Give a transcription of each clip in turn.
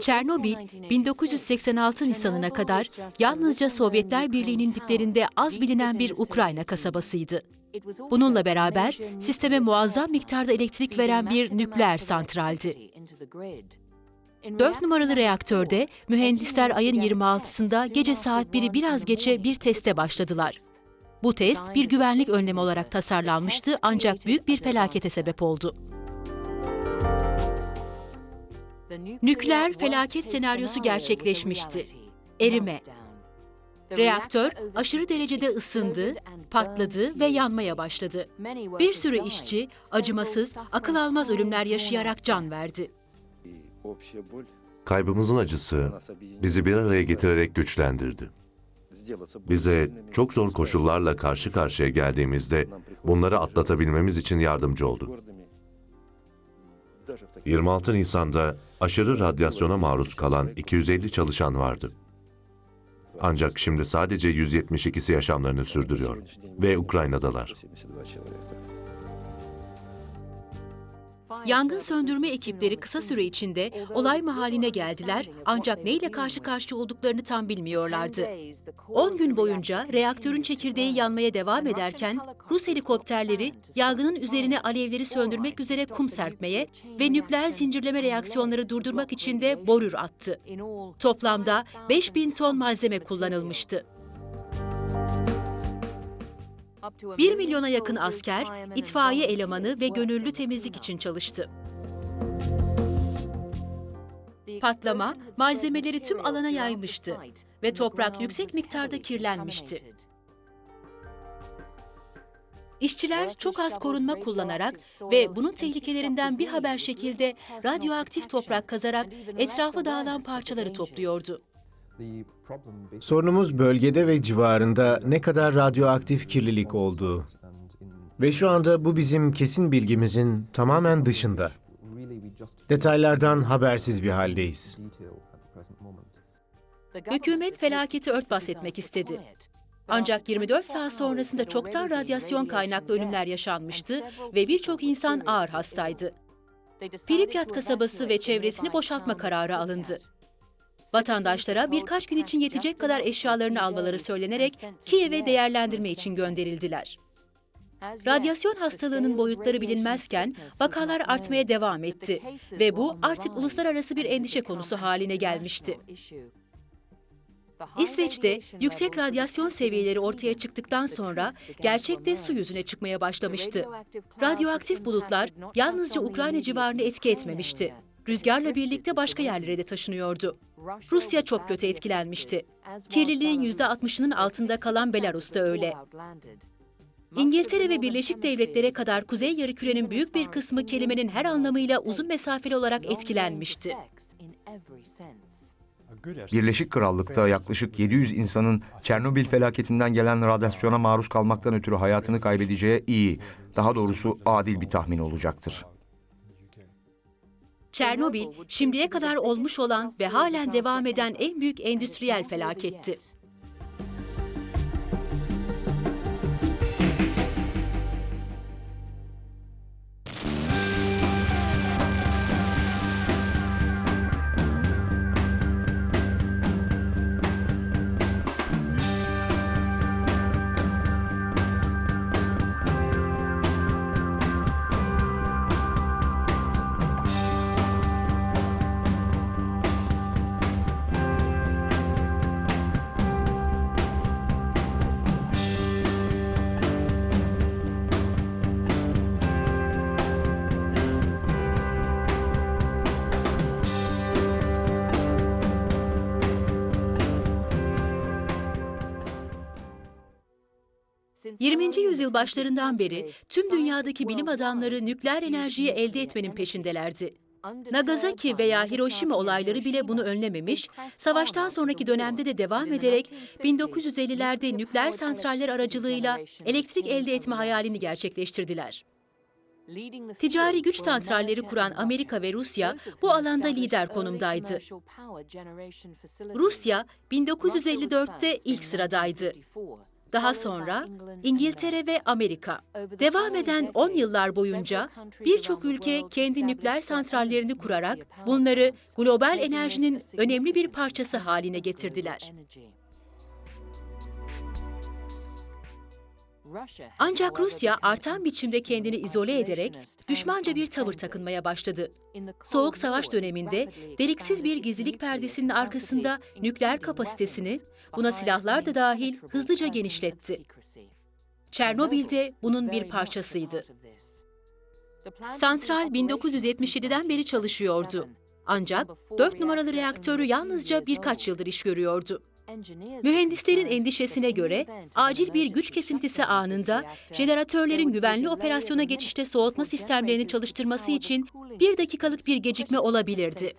Çernobil, 1986 Nisan'ına kadar yalnızca Sovyetler Birliği'nin diplerinde az bilinen bir Ukrayna kasabasıydı. Bununla beraber sisteme muazzam miktarda elektrik veren bir nükleer santraldi. 4 numaralı reaktörde mühendisler ayın 26'sında gece saat 1'i biraz geçe bir teste başladılar. Bu test bir güvenlik önlemi olarak tasarlanmıştı ancak büyük bir felakete sebep oldu. Nükleer felaket senaryosu gerçekleşmişti. Erime. Reaktör aşırı derecede ısındı, patladı ve yanmaya başladı. Bir sürü işçi acımasız, akıl almaz ölümler yaşayarak can verdi. Kaybımızın acısı bizi bir araya getirerek güçlendirdi. Bize çok zor koşullarla karşı karşıya geldiğimizde bunları atlatabilmemiz için yardımcı oldu. 26 Nisan'da aşırı radyasyona maruz kalan 250 çalışan vardı. Ancak şimdi sadece 172'si yaşamlarını sürdürüyor ve Ukrayna'dalar. Yangın söndürme ekipleri kısa süre içinde olay mahalline geldiler ancak neyle karşı karşıya olduklarını tam bilmiyorlardı. 10 gün boyunca reaktörün çekirdeği yanmaya devam ederken Rus helikopterleri yangının üzerine alevleri söndürmek üzere kum serpmeye ve nükleer zincirleme reaksiyonları durdurmak için de borür attı. Toplamda 5000 ton malzeme kullanılmıştı. 1 milyona yakın asker, itfaiye elemanı ve gönüllü temizlik için çalıştı. Patlama, malzemeleri tüm alana yaymıştı ve toprak yüksek miktarda kirlenmişti. İşçiler çok az korunma kullanarak ve bunun tehlikelerinden bir haber şekilde radyoaktif toprak kazarak etrafı dağılan parçaları topluyordu. Sorunumuz bölgede ve civarında ne kadar radyoaktif kirlilik olduğu. Ve şu anda bu bizim kesin bilgimizin tamamen dışında. Detaylardan habersiz bir haldeyiz. Hükümet felaketi örtbas etmek istedi. Ancak 24 saat sonrasında çoktan radyasyon kaynaklı ölümler yaşanmıştı ve birçok insan ağır hastaydı. Pripyat kasabası ve çevresini boşaltma kararı alındı. Vatandaşlara birkaç gün için yetecek kadar eşyalarını almaları söylenerek Kiev'e değerlendirme için gönderildiler. Radyasyon hastalığının boyutları bilinmezken vakalar artmaya devam etti ve bu artık uluslararası bir endişe konusu haline gelmişti. İsveç'te yüksek radyasyon seviyeleri ortaya çıktıktan sonra gerçekte su yüzüne çıkmaya başlamıştı. Radyoaktif bulutlar yalnızca Ukrayna civarını etki etmemişti. Rüzgarla birlikte başka yerlere de taşınıyordu. Rusya çok kötü etkilenmişti. Kirliliğin %60'ının altında kalan Belarus da öyle. İngiltere ve Birleşik Devletlere kadar Kuzey Yarımküre'nin büyük bir kısmı kelimenin her anlamıyla uzun mesafeli olarak etkilenmişti. Birleşik Krallık'ta yaklaşık 700 insanın Çernobil felaketinden gelen radyasyona maruz kalmaktan ötürü hayatını kaybedeceği iyi, daha doğrusu adil bir tahmin olacaktır. Çernobil, şimdiye kadar olmuş olan ve halen devam eden en büyük endüstriyel felaketti. 20. yüzyıl başlarından beri tüm dünyadaki bilim adamları nükleer enerjiyi elde etmenin peşindelerdi. Nagasaki veya Hiroşima olayları bile bunu önlememiş, savaştan sonraki dönemde de devam ederek 1950'lerde nükleer santraller aracılığıyla elektrik elde etme hayalini gerçekleştirdiler. Ticari güç santralleri kuran Amerika ve Rusya bu alanda lider konumdaydı. Rusya 1954'te ilk sıradaydı. Daha sonra İngiltere ve Amerika. Devam eden 10 yıllar boyunca birçok ülke kendi nükleer santrallerini kurarak bunları global enerjinin önemli bir parçası haline getirdiler. Ancak Rusya artan biçimde kendini izole ederek düşmanca bir tavır takınmaya başladı. Soğuk Savaş döneminde deliksiz bir gizlilik perdesinin arkasında nükleer kapasitesini, buna silahlar da dahil hızlıca genişletti. Çernobil de bunun bir parçasıydı. Santral 1977'den beri çalışıyordu. Ancak 4 numaralı reaktörü yalnızca birkaç yıldır iş görüyordu. Mühendislerin endişesine göre acil bir güç kesintisi anında jeneratörlerin güvenli operasyona geçişte soğutma sistemlerini çalıştırması için bir dakikalık bir gecikme olabilirdi.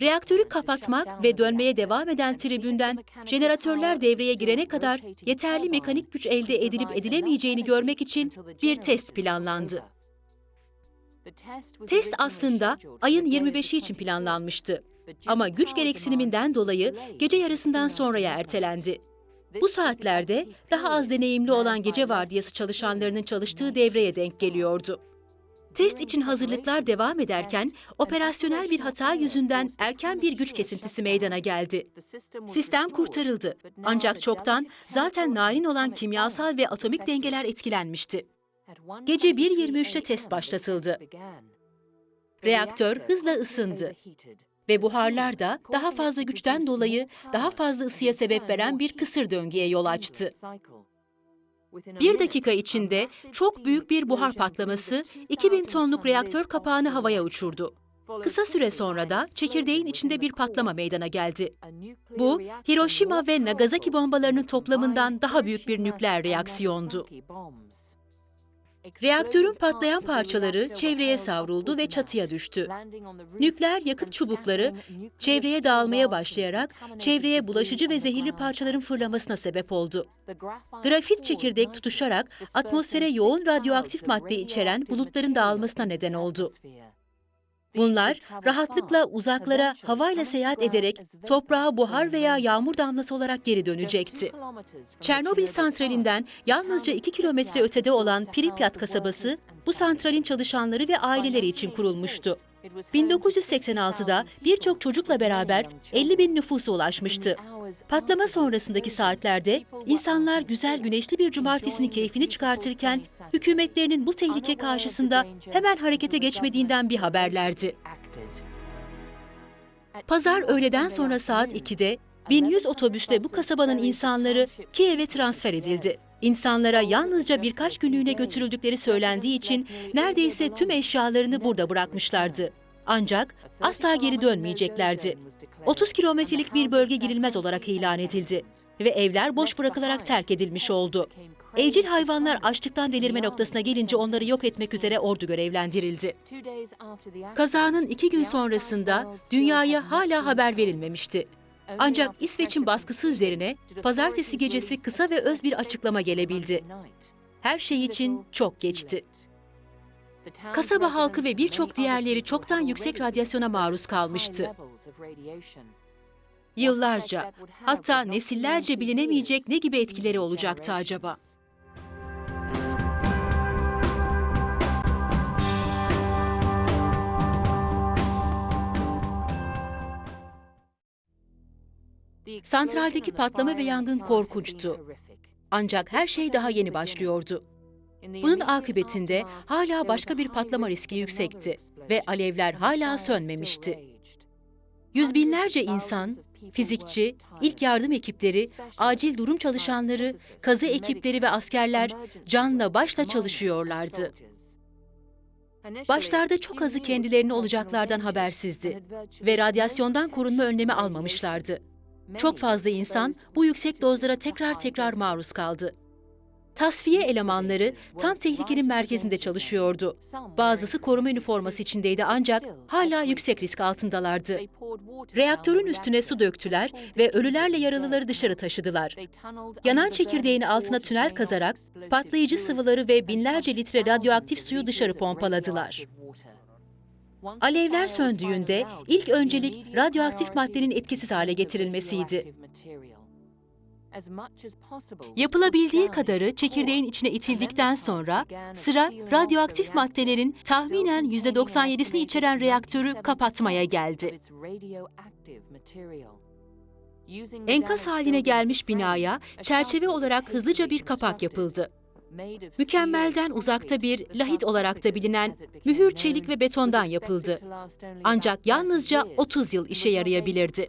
Reaktörü kapatmak ve dönmeye devam eden tribünden jeneratörler devreye girene kadar yeterli mekanik güç elde edilip edilemeyeceğini görmek için bir test planlandı. Test aslında ayın 25'i için planlanmıştı. Ama güç gereksiniminden dolayı gece yarısından sonraya ertelendi. Bu saatlerde daha az deneyimli olan gece vardiyası çalışanlarının çalıştığı devreye denk geliyordu. Test için hazırlıklar devam ederken operasyonel bir hata yüzünden erken bir güç kesintisi meydana geldi. Sistem kurtarıldı. Ancak çoktan zaten narin olan kimyasal ve atomik dengeler etkilenmişti. Gece 1.23'te test başlatıldı. Reaktör hızla ısındı ve buharlar da daha fazla güçten dolayı daha fazla ısıya sebep veren bir kısır döngüye yol açtı. Bir dakika içinde çok büyük bir buhar patlaması 2000 tonluk reaktör kapağını havaya uçurdu. Kısa süre sonra da çekirdeğin içinde bir patlama meydana geldi. Bu, Hiroşima ve Nagasaki bombalarının toplamından daha büyük bir nükleer reaksiyondu. Reaktörün patlayan parçaları çevreye savruldu ve çatıya düştü. Nükleer yakıt çubukları çevreye dağılmaya başlayarak çevreye bulaşıcı ve zehirli parçaların fırlamasına sebep oldu. Grafit çekirdek tutuşarak atmosfere yoğun radyoaktif madde içeren bulutların dağılmasına neden oldu. Bunlar rahatlıkla uzaklara havayla seyahat ederek toprağa buhar veya yağmur damlası olarak geri dönecekti. Çernobil santralinden yalnızca 2 kilometre ötede olan Pripyat kasabası bu santralin çalışanları ve aileleri için kurulmuştu. 1986'da birçok çocukla beraber 50 bin nüfusa ulaşmıştı. Patlama sonrasındaki saatlerde insanlar güzel güneşli bir cumartesinin keyfini çıkartırken hükümetlerinin bu tehlike karşısında hemen harekete geçmediğinden bir haberlerdi. Pazar öğleden sonra saat 2'de 1100 otobüsle bu kasabanın insanları Kiev'e transfer edildi. İnsanlara yalnızca birkaç günlüğüne götürüldükleri söylendiği için neredeyse tüm eşyalarını burada bırakmışlardı. Ancak asla geri dönmeyeceklerdi. 30 kilometrelik bir bölge girilmez olarak ilan edildi ve evler boş bırakılarak terk edilmiş oldu. Evcil hayvanlar açlıktan delirme noktasına gelince onları yok etmek üzere ordu görevlendirildi. Kazanın iki gün sonrasında dünyaya hala haber verilmemişti. Ancak İsveç'in baskısı üzerine pazartesi gecesi kısa ve öz bir açıklama gelebildi. Her şey için çok geçti. Kasaba halkı ve birçok diğerleri çoktan yüksek radyasyona maruz kalmıştı. Yıllarca, hatta nesillerce bilinemeyecek ne gibi etkileri olacaktı acaba? Santraldeki patlama ve yangın korkunçtu. Ancak her şey daha yeni başlıyordu. Bunun akıbetinde hala başka bir patlama riski yüksekti ve alevler hala sönmemişti. Yüz binlerce insan, fizikçi, ilk yardım ekipleri, acil durum çalışanları, kazı ekipleri ve askerler canla başla çalışıyorlardı. Başlarda çok azı kendilerini olacaklardan habersizdi ve radyasyondan korunma önlemi almamışlardı. Çok fazla insan bu yüksek dozlara tekrar tekrar maruz kaldı. Tasfiye elemanları tam tehlikenin merkezinde çalışıyordu. Bazısı koruma üniforması içindeydi ancak hala yüksek risk altındalardı. Reaktörün üstüne su döktüler ve ölülerle yaralıları dışarı taşıdılar. Yanan çekirdeğin altına tünel kazarak patlayıcı sıvıları ve binlerce litre radyoaktif suyu dışarı pompaladılar. Alevler söndüğünde ilk öncelik radyoaktif maddenin etkisiz hale getirilmesiydi. Yapılabildiği kadarı çekirdeğin içine itildikten sonra sıra radyoaktif maddelerin tahminen %97'sini içeren reaktörü kapatmaya geldi. Enkaz haline gelmiş binaya çerçeve olarak hızlıca bir kapak yapıldı. Mükemmelden uzakta bir lahit olarak da bilinen mühür çelik ve betondan yapıldı. Ancak yalnızca 30 yıl işe yarayabilirdi.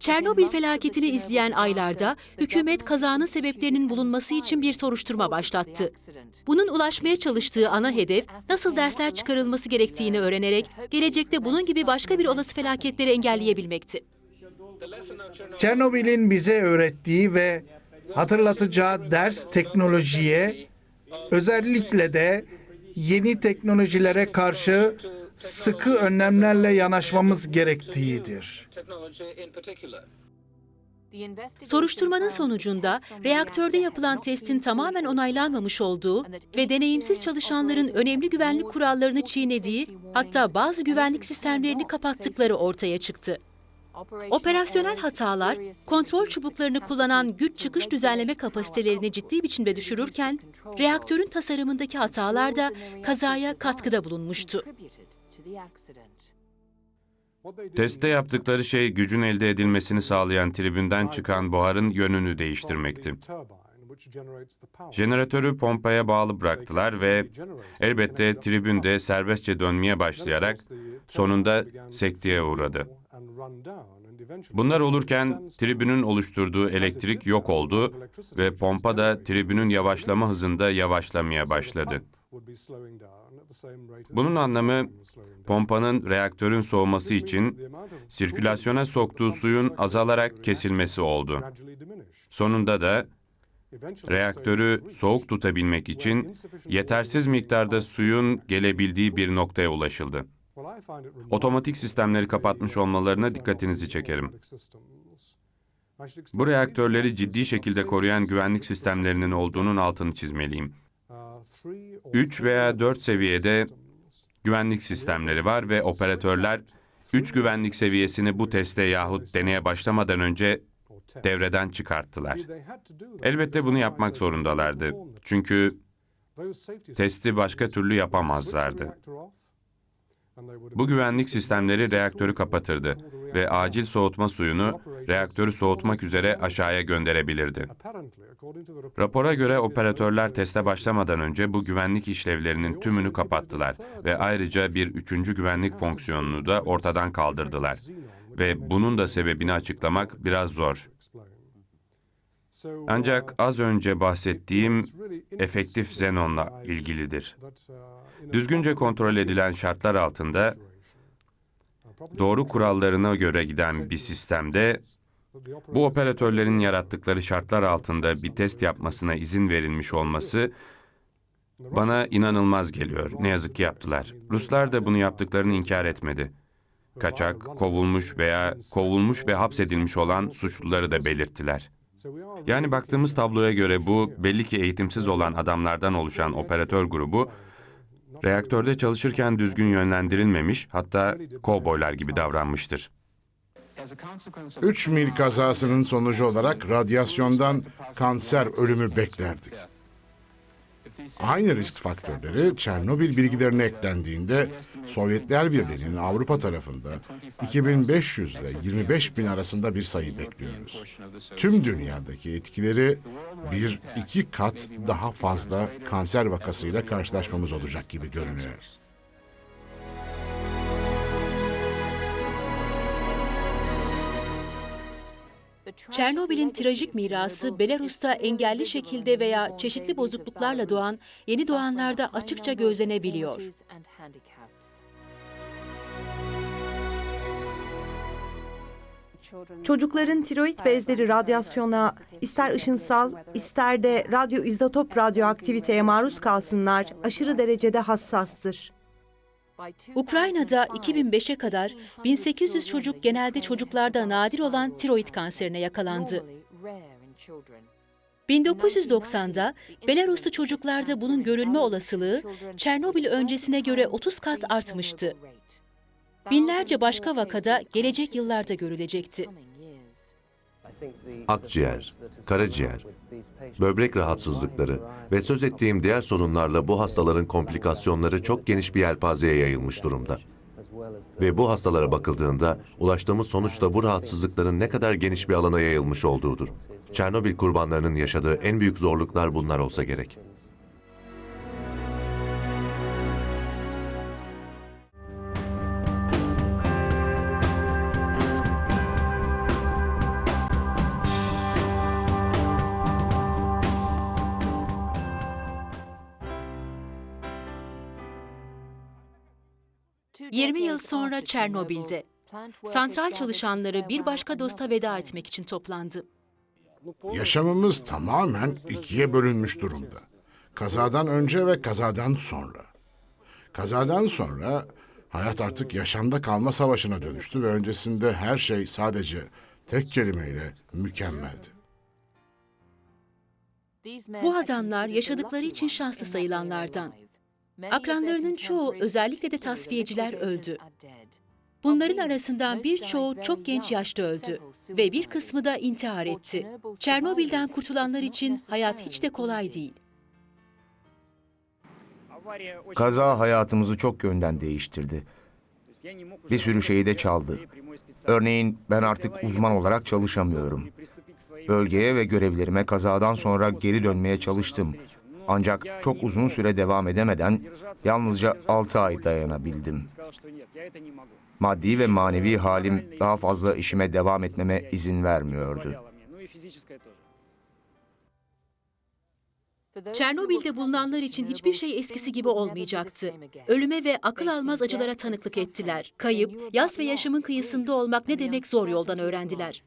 Çernobil felaketini izleyen aylarda hükümet kazanın sebeplerinin bulunması için bir soruşturma başlattı. Bunun ulaşmaya çalıştığı ana hedef nasıl dersler çıkarılması gerektiğini öğrenerek gelecekte bunun gibi başka bir olası felaketleri engelleyebilmekti. Çernobil'in bize öğrettiği ve hatırlatacağı ders teknolojiye, özellikle de yeni teknolojilere karşı sıkı önlemlerle yanaşmamız gerektiğidir. Soruşturmanın sonucunda reaktörde yapılan testin tamamen onaylanmamış olduğu ve deneyimsiz çalışanların önemli güvenlik kurallarını çiğnediği, hatta bazı güvenlik sistemlerini kapattıkları ortaya çıktı. Operasyonel hatalar, kontrol çubuklarını kullanan güç çıkış düzenleme kapasitelerini ciddi biçimde düşürürken, reaktörün tasarımındaki hatalar da kazaya katkıda bulunmuştu. Testte yaptıkları şey gücün elde edilmesini sağlayan tribünden çıkan buharın yönünü değiştirmekti. Jeneratörü pompaya bağlı bıraktılar ve elbette tribün de serbestçe dönmeye başlayarak sonunda sekteye uğradı. Bunlar olurken tribünün oluşturduğu elektrik yok oldu ve pompa da tribünün yavaşlama hızında yavaşlamaya başladı. Bunun anlamı pompanın reaktörün soğuması için sirkülasyona soktuğu suyun azalarak kesilmesi oldu. Sonunda da reaktörü soğuk tutabilmek için yetersiz miktarda suyun gelebildiği bir noktaya ulaşıldı. Otomatik sistemleri kapatmış olmalarına dikkatinizi çekerim. Bu reaktörleri ciddi şekilde koruyan güvenlik sistemlerinin olduğunun altını çizmeliyim. 3 veya 4 seviyede güvenlik sistemleri var ve operatörler 3 güvenlik seviyesini bu teste yahut deneye başlamadan önce devreden çıkarttılar. Elbette bunu yapmak zorundalardı. Çünkü testi başka türlü yapamazlardı. Bu güvenlik sistemleri reaktörü kapatırdı ve acil soğutma suyunu reaktörü soğutmak üzere aşağıya gönderebilirdi. Rapora göre operatörler teste başlamadan önce bu güvenlik işlevlerinin tümünü kapattılar ve ayrıca bir üçüncü güvenlik fonksiyonunu da ortadan kaldırdılar. Ve bunun da sebebini açıklamak biraz zor. Ancak az önce bahsettiğim efektif xenonla ilgilidir. Düzgünce kontrol edilen şartlar altında doğru kurallarına göre giden bir sistemde bu operatörlerin yarattıkları şartlar altında bir test yapmasına izin verilmiş olması bana inanılmaz geliyor. Ne yazık ki yaptılar. Ruslar da bunu yaptıklarını inkar etmedi. Kaçak, kovulmuş veya kovulmuş ve hapsedilmiş olan suçluları da belirttiler. Yani baktığımız tabloya göre bu belli ki eğitimsiz olan adamlardan oluşan operatör grubu reaktörde çalışırken düzgün yönlendirilmemiş hatta kovboylar gibi davranmıştır. 3 mil kazasının sonucu olarak radyasyondan kanser ölümü beklerdik. Aynı risk faktörleri Çernobil bilgilerine eklendiğinde Sovyetler Birliği'nin Avrupa tarafında 2500 ile 25 bin arasında bir sayı bekliyoruz. Tüm dünyadaki etkileri bir iki kat daha fazla kanser vakasıyla karşılaşmamız olacak gibi görünüyor. Çernobil'in trajik mirası Belarus'ta engelli şekilde veya çeşitli bozukluklarla doğan yeni doğanlarda açıkça gözlenebiliyor. Çocukların tiroid bezleri radyasyona, ister ışınsal, ister de radyo izotop radyoaktiviteye maruz kalsınlar, aşırı derecede hassastır. Ukrayna'da 2005'e kadar 1800 çocuk genelde çocuklarda nadir olan tiroid kanserine yakalandı. 1990'da Belaruslu çocuklarda bunun görülme olasılığı Çernobil öncesine göre 30 kat artmıştı. Binlerce başka vakada gelecek yıllarda görülecekti. Akciğer, karaciğer, böbrek rahatsızlıkları ve söz ettiğim diğer sorunlarla bu hastaların komplikasyonları çok geniş bir yelpazeye yayılmış durumda. Ve bu hastalara bakıldığında ulaştığımız sonuç da bu rahatsızlıkların ne kadar geniş bir alana yayılmış olduğudur. Çernobil kurbanlarının yaşadığı en büyük zorluklar bunlar olsa gerek. 20 yıl sonra Çernobil'de santral çalışanları bir başka dosta veda etmek için toplandı. Yaşamımız tamamen ikiye bölünmüş durumda. Kazadan önce ve kazadan sonra. Kazadan sonra hayat artık yaşamda kalma savaşına dönüştü ve öncesinde her şey sadece tek kelimeyle mükemmeldi. Bu adamlar yaşadıkları için şanslı sayılanlardan. Akranlarının çoğu, özellikle de tasfiyeciler öldü. Bunların arasından birçoğu çok genç yaşta öldü ve bir kısmı da intihar etti. Çernobil'den kurtulanlar için hayat hiç de kolay değil. Kaza hayatımızı çok yönden değiştirdi. Bir sürü şeyi de çaldı. Örneğin ben artık uzman olarak çalışamıyorum. Bölgeye ve görevlerime kazadan sonra geri dönmeye çalıştım. Ancak çok uzun süre devam edemeden yalnızca 6 ay dayanabildim. Maddi ve manevi halim daha fazla işime devam etmeme izin vermiyordu. Çernobil'de bulunanlar için hiçbir şey eskisi gibi olmayacaktı. Ölüme ve akıl almaz acılara tanıklık ettiler. Kayıp, yas ve yaşamın kıyısında olmak ne demek zor yoldan öğrendiler.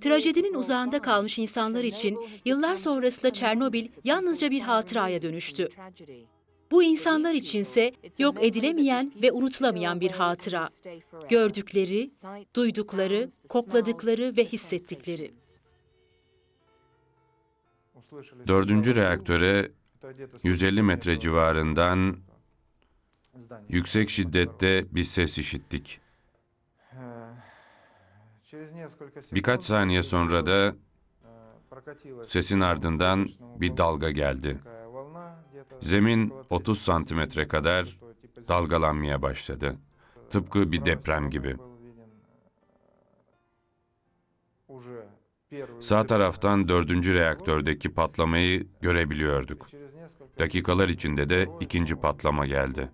Trajedinin uzağında kalmış insanlar için yıllar sonrasında Çernobil yalnızca bir hatıraya dönüştü. Bu insanlar içinse yok edilemeyen ve unutulamayan bir hatıra. Gördükleri, duydukları, kokladıkları ve hissettikleri. Dördüncü reaktöre 150 metre civarından yüksek şiddette bir ses işittik. Birkaç saniye sonra da sesin ardından bir dalga geldi. Zemin 30 santimetre kadar dalgalanmaya başladı. Tıpkı bir deprem gibi. Sağ taraftan dördüncü reaktördeki patlamayı görebiliyorduk. Dakikalar içinde de ikinci patlama geldi.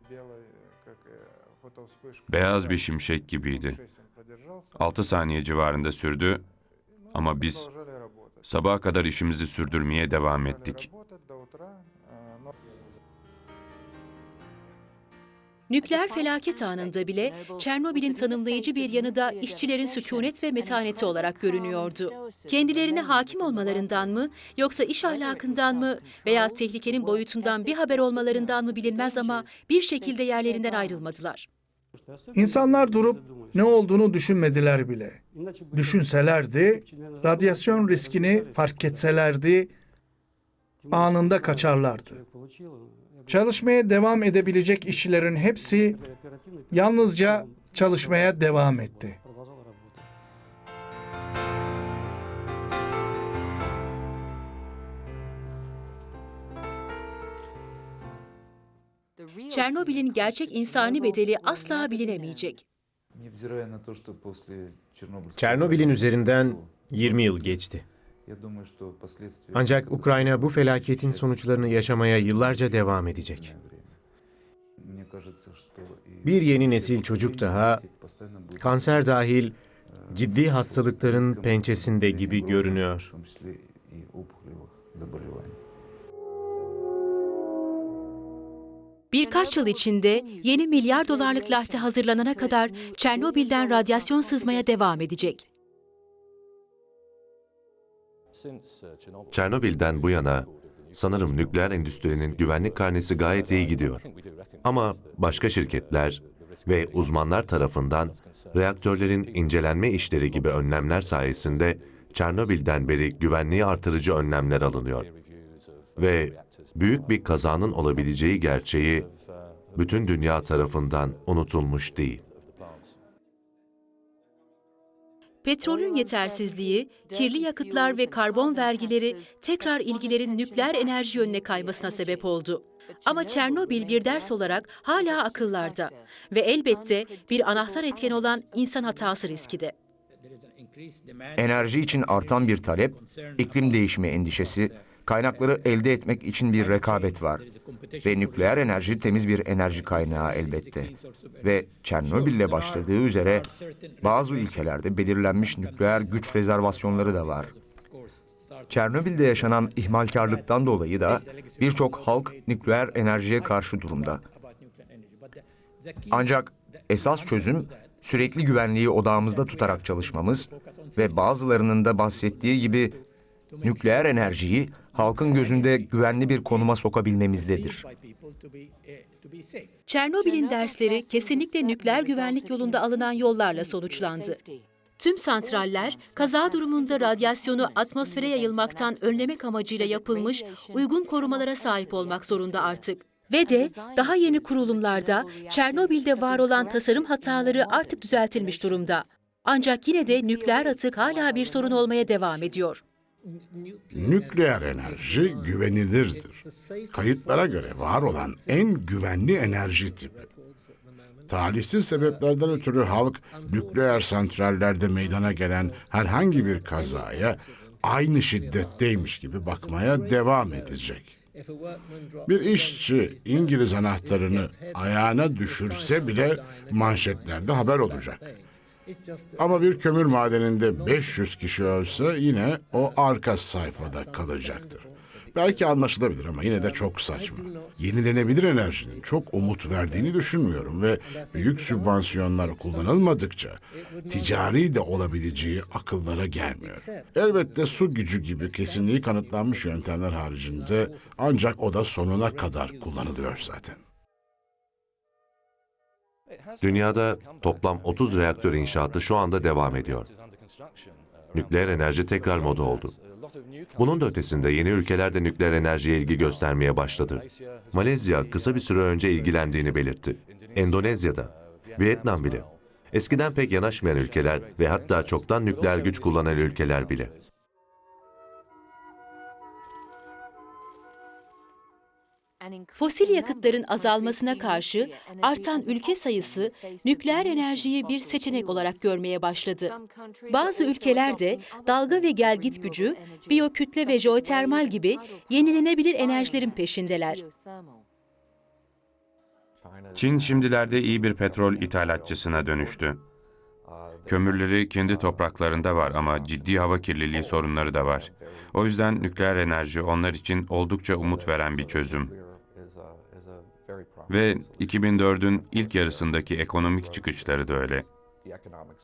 Beyaz bir şimşek gibiydi. 6 saniye civarında sürdü ama biz sabaha kadar işimizi sürdürmeye devam ettik. Nükleer felaket anında bile Çernobil'in tanımlayıcı bir yanı da işçilerin sükunet ve metaneti olarak görünüyordu. Kendilerine hakim olmalarından mı yoksa iş ahlakından mı veya tehlikenin boyutundan bir haber olmalarından mı bilinmez ama bir şekilde yerlerinden ayrılmadılar. İnsanlar durup ne olduğunu düşünmediler bile. Düşünselerdi, radyasyon riskini fark etselerdi, anında kaçarlardı. Çalışmaya devam edebilecek işçilerin hepsi yalnızca çalışmaya devam etti. Çernobil'in gerçek insani bedeli asla bilinemeyecek. Çernobil'in üzerinden 20 yıl geçti. Ancak Ukrayna bu felaketin sonuçlarını yaşamaya yıllarca devam edecek. Bir yeni nesil çocuk daha kanser dahil ciddi hastalıkların pençesinde gibi görünüyor. Birkaç yıl içinde yeni milyar dolarlık lahte hazırlanana kadar Çernobil'den radyasyon sızmaya devam edecek. Çernobil'den bu yana sanırım nükleer endüstrinin güvenlik karnesi gayet iyi gidiyor. Ama başka şirketler ve uzmanlar tarafından reaktörlerin incelenme işleri gibi önlemler sayesinde Çernobil'den beri güvenliği artırıcı önlemler alınıyor. Ve büyük bir kazanın olabileceği gerçeği bütün dünya tarafından unutulmuş değil. Petrolün yetersizliği, kirli yakıtlar ve karbon vergileri tekrar ilgilerin nükleer enerji yönüne kaymasına sebep oldu. Ama Çernobil bir ders olarak hala akıllarda ve elbette bir anahtar etken olan insan hatası riski de. Enerji için artan bir talep, iklim değişimi endişesi, kaynakları elde etmek için bir rekabet var. Ve nükleer enerji temiz bir enerji kaynağı elbette. Ve Çernobil'le başladığı üzere bazı ülkelerde belirlenmiş nükleer güç rezervasyonları da var. Çernobil'de yaşanan ihmalkarlıktan dolayı da birçok halk nükleer enerjiye karşı durumda. Ancak esas çözüm sürekli güvenliği odağımızda tutarak çalışmamız ve bazılarının da bahsettiği gibi nükleer enerjiyi halkın gözünde güvenli bir konuma sokabilmemizdedir. Çernobil'in dersleri kesinlikle nükleer güvenlik yolunda alınan yollarla sonuçlandı. Tüm santraller kaza durumunda radyasyonu atmosfere yayılmaktan önlemek amacıyla yapılmış uygun korumalara sahip olmak zorunda artık. Ve de daha yeni kurulumlarda Çernobil'de var olan tasarım hataları artık düzeltilmiş durumda. Ancak yine de nükleer atık hala bir sorun olmaya devam ediyor. Nükleer enerji güvenilirdir. Kayıtlara göre var olan en güvenli enerji tipi. Talihsiz sebeplerden ötürü halk nükleer santrallerde meydana gelen herhangi bir kazaya aynı şiddetteymiş gibi bakmaya devam edecek. Bir işçi İngiliz anahtarını ayağına düşürse bile manşetlerde haber olacak. Ama bir kömür madeninde 500 kişi ölse yine o arka sayfada kalacaktır. Belki anlaşılabilir ama yine de çok saçma. Yenilenebilir enerjinin çok umut verdiğini düşünmüyorum ve büyük sübvansiyonlar kullanılmadıkça ticari de olabileceği akıllara gelmiyor. Elbette su gücü gibi kesinliği kanıtlanmış yöntemler haricinde ancak o da sonuna kadar kullanılıyor zaten. Dünyada toplam 30 reaktör inşaatı şu anda devam ediyor. Nükleer enerji tekrar moda oldu. Bunun da ötesinde yeni ülkeler de nükleer enerjiye ilgi göstermeye başladı. Malezya kısa bir süre önce ilgilendiğini belirtti. Endonezya'da, Vietnam bile. Eskiden pek yanaşmayan ülkeler ve hatta çoktan nükleer güç kullanan ülkeler bile. Fosil yakıtların azalmasına karşı artan ülke sayısı nükleer enerjiyi bir seçenek olarak görmeye başladı. Bazı ülkeler de dalga ve gelgit gücü, biyokütle ve jeotermal gibi yenilenebilir enerjilerin peşindeler. Çin şimdilerde iyi bir petrol ithalatçısına dönüştü. Kömürleri kendi topraklarında var ama ciddi hava kirliliği sorunları da var. O yüzden nükleer enerji onlar için oldukça umut veren bir çözüm. Ve 2004'ün ilk yarısındaki ekonomik çıkışları da öyle.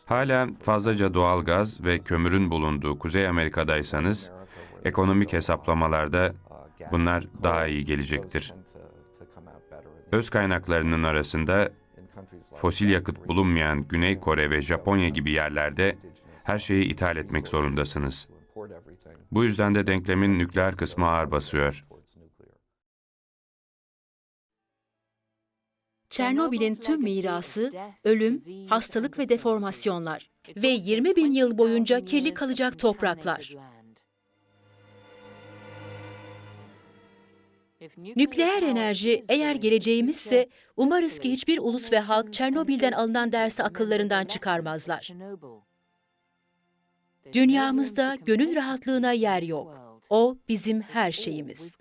Hala fazlaca doğal gaz ve kömürün bulunduğu Kuzey Amerika'daysanız, ekonomik hesaplamalarda bunlar daha iyi gelecektir. Öz kaynaklarının arasında fosil yakıt bulunmayan Güney Kore ve Japonya gibi yerlerde her şeyi ithal etmek zorundasınız. Bu yüzden de denklemin nükleer kısmı ağır basıyor. Çernobil'in tüm mirası ölüm, hastalık ve deformasyonlar ve 20 bin yıl boyunca kirli kalacak topraklar. Nükleer enerji eğer geleceğimizse umarız ki hiçbir ulus ve halk Çernobil'den alınan dersi akıllarından çıkarmazlar. Dünyamızda gönül rahatlığına yer yok. O bizim her şeyimiz.